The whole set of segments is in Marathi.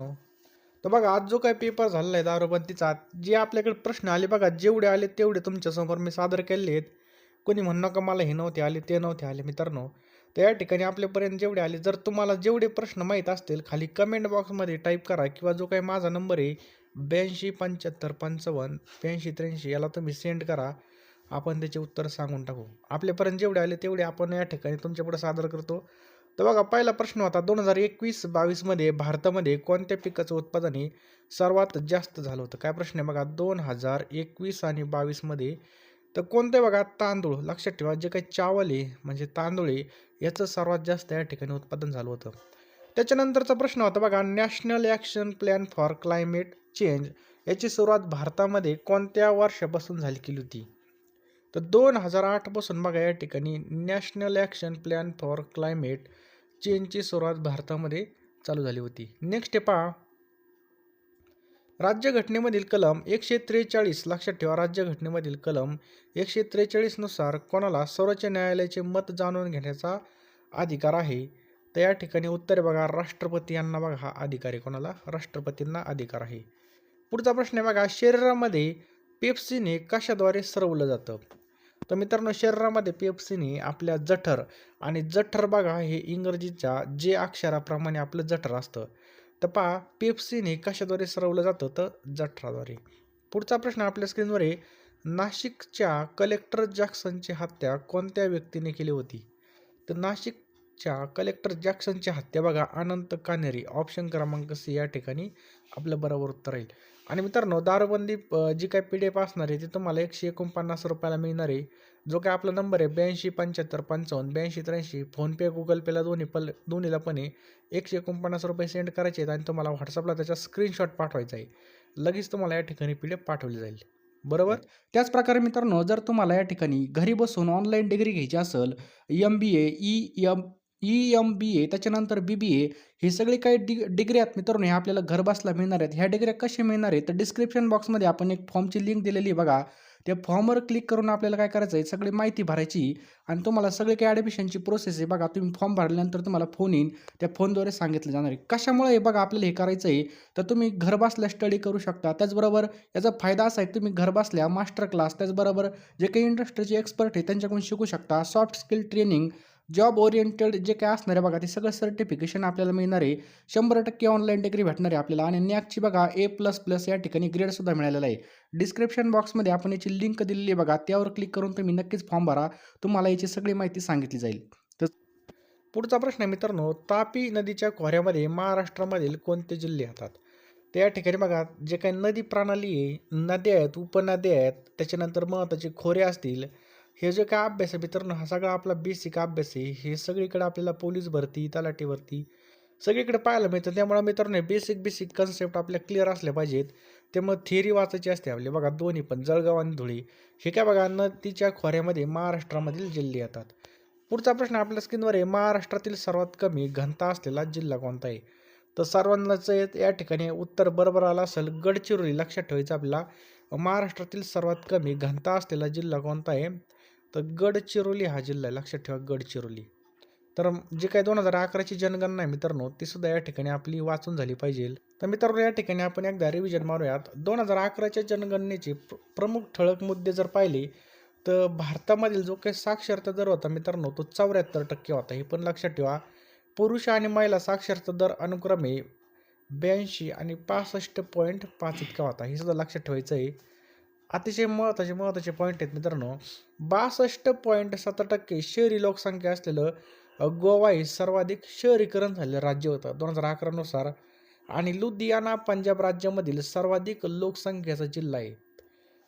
हो. तर बघा आज जो काही पेपर झालेला आहे दारूबंदीचा जे आपल्याकडे प्रश्न आले बघा जेवढे आले तेवढे तुमच्यासमोर मी सादर केले आहेत. कोणी म्हणणं का मला हे नव्हते आले ते नव्हते आले मित्रांनो. तर या ठिकाणी आपल्यापर्यंत जेवढे आले जर तुम्हाला जेवढे प्रश्न माहीत असतील खाली कमेंट बॉक्समध्ये टाईप करा किंवा जो काही माझा नंबर आहे ब्याऐंशी पंच्याहत्तर पंचावन्न ब्याऐंशी त्र्याऐंशी याला तुम्ही सेंड करा. आपण त्याचे उत्तर सांगून टाकू. आपल्यापर्यंत जेवढे आले तेवढे आपण या ठिकाणी तुमच्यापुढे सादर करतो. तर बघा पहिला प्रश्न होता दोन हजार एकवीस बावीसमध्ये भारतामध्ये कोणत्या पिकाचं उत्पादन हे सर्वात जास्त झालं होतं? काय प्रश्न आहे बघा दोन हजार एकवीस आणि बावीसमध्ये तर कोणते बघा तांदूळ लक्षात ठेवा जे काही चावल आहे म्हणजे तांदूळ आहे याचं सर्वात जास्त या ठिकाणी उत्पादन झालं होतं. त्याच्यानंतरचा प्रश्न होता बघा national action plan for climate change याची सुरुवात भारतामध्ये कोणत्या वर्षापासून झाली केली होती? तर दोन हजार आठपासून बघा या ठिकाणी national action plan for climate चेनची सुरुवात भारतामध्ये चालू झाली होती. नेक्स्ट आहे पहा. राज्यघटनेमधील कलम एकशे त्रेचाळीस लक्षात ठेवा. राज्यघटनेमधील कलम एकशे त्रेचाळीसनुसार कोणाला सर्वोच्च न्यायालयाचे मत जाणून घेण्याचा अधिकार आहे? तर या ठिकाणी उत्तर बघा. राष्ट्रपती यांना बघा. हा अधिकार आहे कोणाला? राष्ट्रपतींना अधिकार आहे. पुढचा प्रश्न आहे बघा. शरीरामध्ये पेप्सीने कशाद्वारे सरवलं जातं? तर मित्रांनो शरीरामध्ये पेप्सिने आपल्या जठर आणि जठर बघा हे इंग्रजीच्या जे अक्षराप्रमाणे आपलं जठर असतं. तर पहा पेप्सिन हे कशाद्वारे सरवलं जातं? तर जठराद्वारे. पुढचा प्रश्न आपल्या स्क्रीनवर आहे. नाशिकच्या कलेक्टर जॅक्सनची हत्या कोणत्या व्यक्तीने केली होती? तर नाशिकच्या कलेक्टर जॅक्सनची हत्या बघा अनंत कानेरी. ऑप्शन क्रमांक सी या ठिकाणी आपलं बरोबर उत्तर राहील आणि मित्रांनो दारूबंदी जी काय पी डी एफ असणार आहे ती तुम्हाला एकशे एकोणपन्नास रुपयाला मिळणार आहे. जो काय आपला नंबर आहे ब्याऐंशी पंच्याहत्तर पंचावन्न ब्याऐंशी त्र्याऐंशी फोनपे गुगल पेला दोन्ही पल दोन्हीला पण आहे. एकशे एकोणपन्नास रुपये सेंड करायचे आहेत आणि तुम्हाला व्हॉट्सअपला त्याचा स्क्रीनशॉट पाठवायचा आहे. लगेच तुम्हाला या ठिकाणी पी डी एफ पाठवली जाईल. बरोबर? त्याच प्रकारे मित्रांनो जर तुम्हाला या ठिकाणी घरी बसून ऑनलाईन डिग्री घ्यायची असेल M B A E M E M B A त्याच्यानंतर बी बी ए हे सगळे काही डि डिग्री आहेत मित्रांनो हे आपल्याला घरबसल्या मिळणार आहेत. ह्या डिग्र्या कशा मिळणार आहेत? तर डिस्क्रिप्शन बॉक्समध्ये आपण एक फॉर्मची लिंक दिलेली आहे बघा. त्या फॉर्मवर क्लिक करून आपल्याला काय करायचं आहे सगळी माहिती भरायची आणि तुम्हाला सगळे काही ॲडमिशनची प्रोसेस आहे बघा. तुम्ही फॉर्म भरल्यानंतर तुम्हाला फोन येईन. त्या फोनद्वारे सांगितलं जाणार आहे. कशामुळे हे बघा आपल्याला हे करायचं आहे तर तुम्ही घरबसल्या स्टडी करू शकता. त्याचबरोबर याचा फायदा असा आहे तुम्ही घरबसल्या मास्टर क्लास त्याचबरोबर जे काही इंडस्ट्रीचे एक्सपर्ट आहे त्यांच्याकडून शिकू शकता. Soft skill training job oriented जे काय असणार आहे बघा ते सगळं सर्टिफिकेशन आपल्याला मिळणार आहे. शंभर टक्के ऑनलाईन डिग्री भेटणार आहे आपल्याला. आणि नॅकची बघा ए प्लस प्लस या ठिकाणी ग्रेडसुद्धा मिळालेला आहे. डिस्क्रिप्शन बॉक्समध्ये आपण याची लिंक दिलेली आहे बघा. त्यावर क्लिक करून तुम्ही नक्कीच फॉर्म भरा. तुम्हाला याची सगळी माहिती सांगितली जाईल. तर पुढचा प्रश्न आहे मित्रांनो तापी नदीच्या खोऱ्यामध्ये महाराष्ट्रामधील कोणते जिल्हे येतात? त्या या ठिकाणी बघा जे काही नदी प्रणाली आहे नद्या आहेत उपनद्या आहेत त्याच्यानंतर महत्त्वाचे खोरे असतील हे जे काय अभ्यास आहे मित्रांनो हा सगळा आपला बेसिक अभ्यास आहे. हे सगळीकडे आपल्याला पोलीस भरती तलाठी भरती सगळीकडे पाहायला मिळतं. त्यामुळे मित्रांनो बेसिक बेसिक कन्सेप्ट आपल्या क्लिअर असल्या पाहिजेत. त्यामुळे थिअरी वाचायची असते आपली. बघा दोन्ही पण जळगाव आणि धुळे. हे काय बघा नदीच्या खोऱ्यामध्ये महाराष्ट्रामधील जिल्हे येतात. पुढचा प्रश्न आपल्या स्क्रीनवर आहे. महाराष्ट्रातील सर्वात कमी घनता असलेला जिल्हा कोणता आहे? तर सर्वांनाच या ठिकाणी उत्तर बरोबर आलं असेल गडचिरोली. लक्षात ठेवायचं आपला महाराष्ट्रातील सर्वात कमी घनता असलेला जिल्हा कोणता आहे? तर गडचिरोली हा जिल्हा आहे लक्षात ठेवा गडचिरोली. तर जे काही दोन हजार अकराची जनगणना आहे मित्रांनो ती सुद्धा या ठिकाणी आपली वाचून झाली पाहिजे. तर मित्रांनो या ठिकाणी आपण एकदा रिव्हिजन मारूयात. दोन हजार अकराच्या जनगणनेचे प्रमुख ठळक मुद्दे जर पाहिले तर भारतामधील जो काही साक्षरता दर होता मित्रांनो तो चौऱ्याहत्तर टक्के होता. हे पण लक्षात ठेवा. पुरुष आणि महिला साक्षरता दर अनुक्रमे ब्याऐंशी आणि पासष्ट पॉईंट पाच इतका होता. हे सुद्धा लक्षात ठेवायचं आहे. अतिशय महत्त्वाचे महत्त्वाचे पॉईंट आहेत मित्रांनो. बासष्ट पॉईंट सत्तर टक्के शहरी लोकसंख्या असलेलं गोवा हे सर्वाधिक शहरीकरण झालेलं राज्य होतं. दोन हजार अकरानुसार आणि लुधियाना पंजाब राज्यामधील सर्वाधिक लोकसंख्येचा जिल्हा आहे.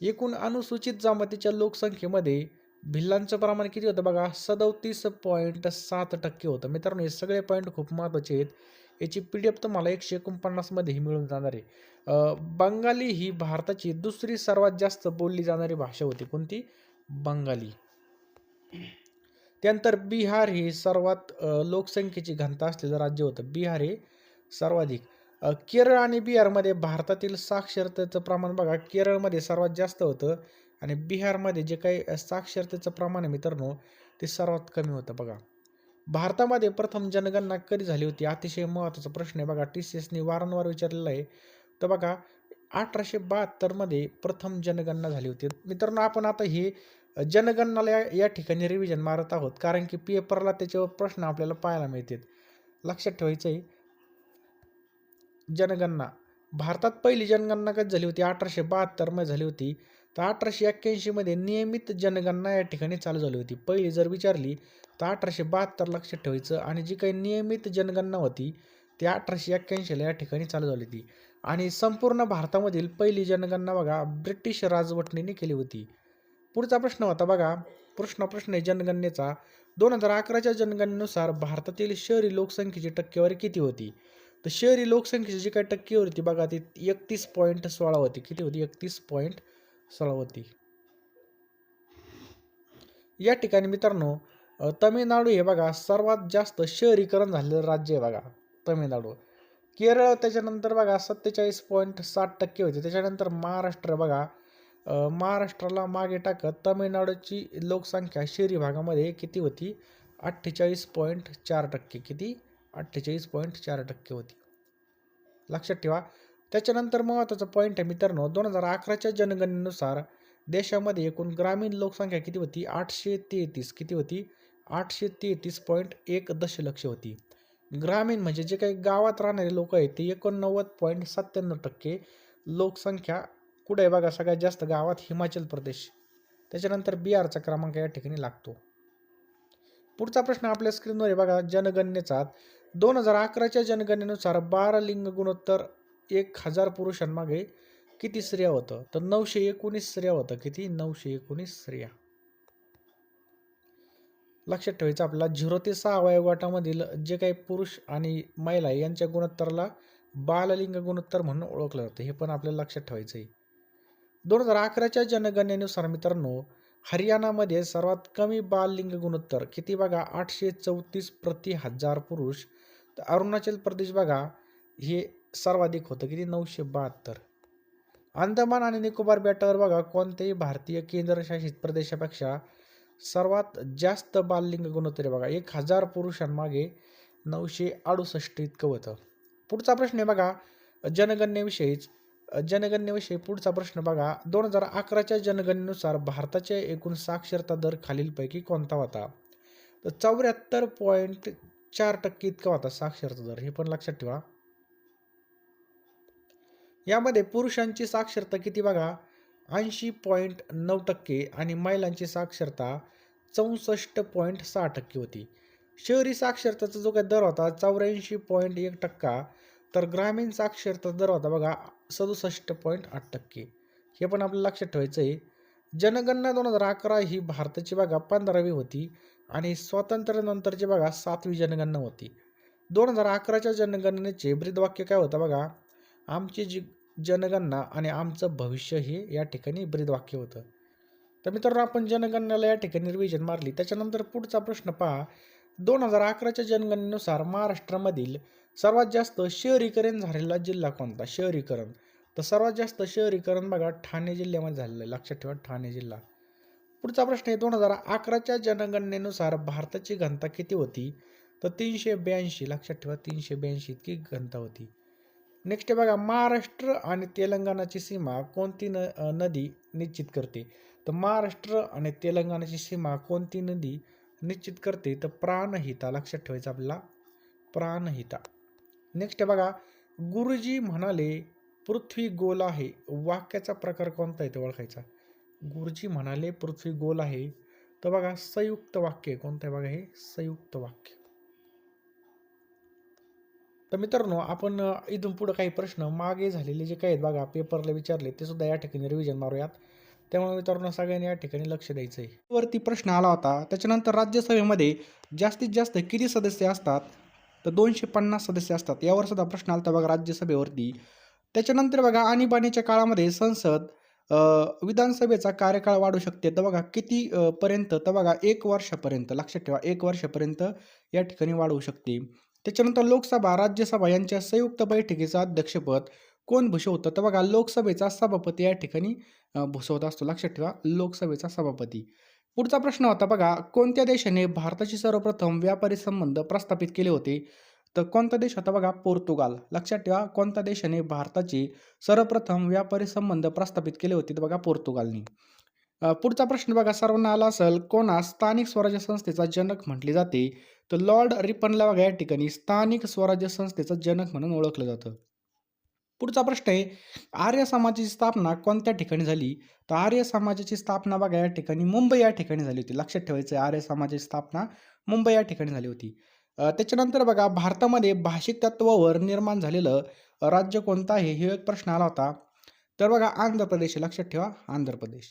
एकूण अनुसूचित जमातीच्या लोकसंख्येमध्ये भिल्लांचं प्रमाण किती होतं बघा? सदोतीस पॉईंट सात टक्के होतं. मित्रांनो हे सगळे पॉईंट खूप महत्त्वाचे आहेत. याची पी डी एफ तुम्हाला एकशे एकोणपन्नासमध्येही मिळून जाणार आहे. बंगाली ही भारताची दुसरी सर्वात जास्त बोलली जाणारी भाषा होती. कोणती? बंगाली. त्यानंतर बिहार हे सर्वात लोकसंख्येची घनता असलेलं राज्य होतं. बिहार हे सर्वाधिक. केरळ आणि बिहारमध्ये भारतातील साक्षरतेचं प्रमाण बघा. केरळमध्ये सर्वात जास्त होतं आणि बिहारमध्ये जे काही साक्षरतेचं प्रमाण आहे मित्रांनो ते सर्वात कमी होतं बघा. भारतामध्ये प्रथम जनगणना कधी झाली होती? अतिशय महत्त्वाचा प्रश्न आहे बघा. टी सी एसने वारंवार विचारलेला आहे. तर बघा अठराशे बहात्तरमध्ये प्रथम जनगणना झाली होती. मित्रांनो आपण आता हे जनगणनाला या- या ठिकाणी रिव्हिजन मारत आहोत. कारण की पेपरला त्याच्यावर प्रश्न आपल्याला पाहायला मिळतात. लक्षात ठेवायचं आहे. जनगणना. भारतात पहिली जनगणना कधी झाली होती? अठराशे बहात्तरमध्ये झाली होती. तर अठराशे एक्क्याऐंशीमध्ये नियमित जनगणना या ठिकाणी चालू झाली होती. पहिली जर विचारली तर अठराशे बहात्तर लक्षात ठेवायचं आणि जी काही नियमित जनगणना होती ती अठराशे एक्क्याऐंशीला या ठिकाणी चालू झाली होती. आणि संपूर्ण भारतामधील पहिली जनगणना बघा ब्रिटिश राजवटणीने केली होती. पुढचा प्रश्न होता बघा प्रश्न प्रश्न आहे जनगणनेचा. दोन हजार अकराच्या जनगणनेनुसार भारतातील शहरी लोकसंख्येची टक्केवारी किती होती? तर शहरी लोकसंख्येची जी काही टक्केवारी होती बघा ती एकतीस पॉईंट सोळा होती. किती होती? एकतीस पॉईंट सळवती होती या ठिकाणी मित्रांनो तमिळनाडू हे बघा सर्वात जास्त शहरीकरण झालेलं राज्य आहे बघा तमिळनाडू. केरळ त्याच्यानंतर बघा सत्तेचाळीस पॉईंट साठ टक्के होते. त्याच्यानंतर महाराष्ट्र बघा महाराष्ट्राला मागे टाकत तमिळनाडूची लोकसंख्या शहरी भागामध्ये किती होती? अठ्ठेचाळीस पॉईंट चार टक्के. किती? अठ्ठेचाळीस पॉईंट चार टक्के होती. लक्षात ठेवा त्याच्यानंतर महत्त्वाचा पॉईंट आहे मित्रांनो दोन हजार अकराच्या जनगणनेनुसार देशामध्ये एकूण ग्रामीण लोकसंख्या किती होती? आठशे तेहतीस. किती होती? आठशे तेहतीस पॉईंट एक दशलक्ष होती. ग्रामीण म्हणजे जे काही गावात राहणारे लोक आहेत ते एकोणनव्वद पॉईंट सत्त्याण्णव टक्के लोकसंख्या कुठे आहे बघा? सगळ्यात जास्त गावात हिमाचल प्रदेश. त्याच्यानंतर बिहारचा क्रमांक या ठिकाणी लागतो. पुढचा प्रश्न आपल्या स्क्रीनवर आहे बघा जनगणनेचा. दोन हजार अकराच्या जनगणनेनुसार बारा लिंग गुणोत्तर एक हजार पुरुषांमागे किती स्त्रिया होतं? तर नऊशे एकोणीस स्त्रिया होतं. किती? नऊशे एकोणीस स्त्रिया. लक्षात ठेवायचं आपल्याला झिरो ते सहा वयोगटामधील जे काही पुरुष आणि महिला यांच्या गुणोत्तराला बाललिंग गुणोत्तर म्हणून ओळखलं जातं. हे पण आपल्याला लक्षात ठेवायचं आहे दोन हजार अकराच्या जनगणनेनुसार मित्रांनो हरियाणामध्ये सर्वात कमी बाललिंग गुणोत्तर किती बघा? आठशे चौतीस प्रति हजार पुरुष. तर अरुणाचल प्रदेश बघा हे सर्वाधिक होतं किती? नऊशे बहात्तर. अंदमान आणि निकोबार बेटावर बघा कोणत्याही भारतीय केंद्रशासित प्रदेशापेक्षा सर्वात जास्त बाललिंग गुणोत्तर बघा. एक हजार पुरुषांमागे नऊशे अडुसष्ट इतकं होतं. पुढचा प्रश्न आहे बघा जनगणनेविषयीच. जनगणनेविषयी पुढचा प्रश्न बघा. दोन हजार अकराच्या जनगणनेनुसार भारताच्या एकूण साक्षरता दर खालीलपैकी कोणता होता? तर चौऱ्याहत्तर पॉईंट चार टक्के इतका होता साक्षरता दर. हे पण लक्षात ठेवा. यामध्ये पुरुषांची साक्षरता किती बघा? ऐंशी पॉईंट नऊ टक्के आणि महिलांची साक्षरता चौसष्ट पॉईंट सहा टक्के होती. शहरी साक्षरतेचा जो काही दर होता चौऱ्याऐंशी पॉईंट एक टक्का. तर ग्रामीण साक्षरता दर होता बघा सदुसष्ट पॉईंट आठ टक्के. हे पण आपल्याला लक्षात ठेवायचं आहे जनगणना दोन हजार अकरा ही भारताची बघा पंधरावी होती आणि स्वातंत्र्यानंतरची बघा सातवी जनगणना होती. दोन हजार अकराच्या जनगणनेचे ब्रीदवाक्य काय होतं बघा? आमची जी जनगणना आणि आमचं भविष्य हे या ठिकाणी ब्रीदवाक्य होतं. तर मित्रांनो आपण जनगणनेला या ठिकाणी रिव्हिजन मारली. त्याच्यानंतर पुढचा प्रश्न पहा. दोन हजार अकराच्या जनगणनेनुसार महाराष्ट्रामधील सर्वात जास्त शहरीकरण झालेला जिल्हा कोणता? शहरीकरण. तर सर्वात जास्त शहरीकरण बघा ठाणे जिल्ह्यामध्ये झालेलं आहे. लक्षात ठेवा ठाणे जिल्हा. पुढचा प्रश्न आहे दोन हजार अकराच्या जनगणनेनुसार भारताची घनता किती होती? तर तीनशे ब्याऐंशी. लक्षात ठेवा तीनशे ब्याऐंशी इतकी घनता होती. नेक्स्ट बघा महाराष्ट्र आणि तेलंगणाची सीमा कोणती न नदी निश्चित करते? तर महाराष्ट्र आणि तेलंगणाची सीमा कोणती नदी निश्चित करते? तर प्राणहिता लक्षात ठेवायचं आपल्याला. प्राणहिता. नेक्स्ट बघा गुरुजी म्हणाले पृथ्वी गोल आहे. वाक्याचा प्रकार कोणता आहे ते ओळखायचा? गुरुजी म्हणाले पृथ्वी गोल आहे. तर बघा संयुक्त वाक्य कोणतं आहे बघा हे? संयुक्त वाक्य. तर मित्रांनो आपण इथून पुढं काही प्रश्न मागे झालेले जे काही आहेत बघा पेपरला विचारले ते सुद्धा या ठिकाणी रिव्हिजन मारूयात. त्यामुळे मित्रांनो सगळ्यांनी या ठिकाणी लक्ष द्यायचं आहे वरती प्रश्न आला होता त्याच्यानंतर राज्यसभेमध्ये जास्तीत जास्त किती सदस्य असतात? तर दोनशे पन्नास सदस्य असतात. यावर सुद्धा प्रश्न आला होता बघा राज्यसभेवरती. त्याच्यानंतर बघा आणीबाणीच्या काळामध्ये संसद विधानसभेचा कार्यकाळ वाढू शकते. तर बघा किती पर्यंत? तर बघा एक वर्षापर्यंत लक्षात ठेवा एक वर्षापर्यंत या ठिकाणी वाढवू शकते. त्याच्यानंतर लोकसभा राज्यसभा यांच्या संयुक्त बैठकीचं अध्यक्षपद कोण भूषवतं? तर बघा लोकसभेचा सभापती या ठिकाणी भूषवत असतो. लक्षात ठेवा लोकसभेचा सभापती. पुढचा प्रश्न होता बघा कोणत्या देशाने भारताशी सर्वप्रथम व्यापारी संबंध प्रस्थापित केले होते? तर कोणता देश होता बघा पोर्तुगाल. लक्षात ठेवा कोणत्या देशाने भारताची सर्वप्रथम व्यापारी संबंध प्रस्थापित केले होते? तर बघा पोर्तुगालनी. पुढचा प्रश्न बघा सर्वांना आला असेल कोणास स्थानिक स्वराज्य संस्थेचा जनक म्हटले जाते? तर लॉर्ड रिपनला बघा या ठिकाणी स्थानिक स्वराज्य संस्थेचा जनक म्हणून ओळखलं जातं. पुढचा प्रश्न आहे आर्य समाजाची स्थापना कोणत्या ठिकाणी झाली? तर आर्य समाजाची स्थापना बघा या ठिकाणी मुंबई या ठिकाणी झाली होती. लक्षात ठेवायचं आर्य समाजाची स्थापना मुंबई या ठिकाणी झाली होती. त्याच्यानंतर बघा भारतामध्ये भाषिक तत्वावर निर्माण झालेलं राज्य कोणतं आहे? हे एक प्रश्न आला होता. तर बघा आंध्र प्रदेश लक्षात ठेवा आंध्र प्रदेश.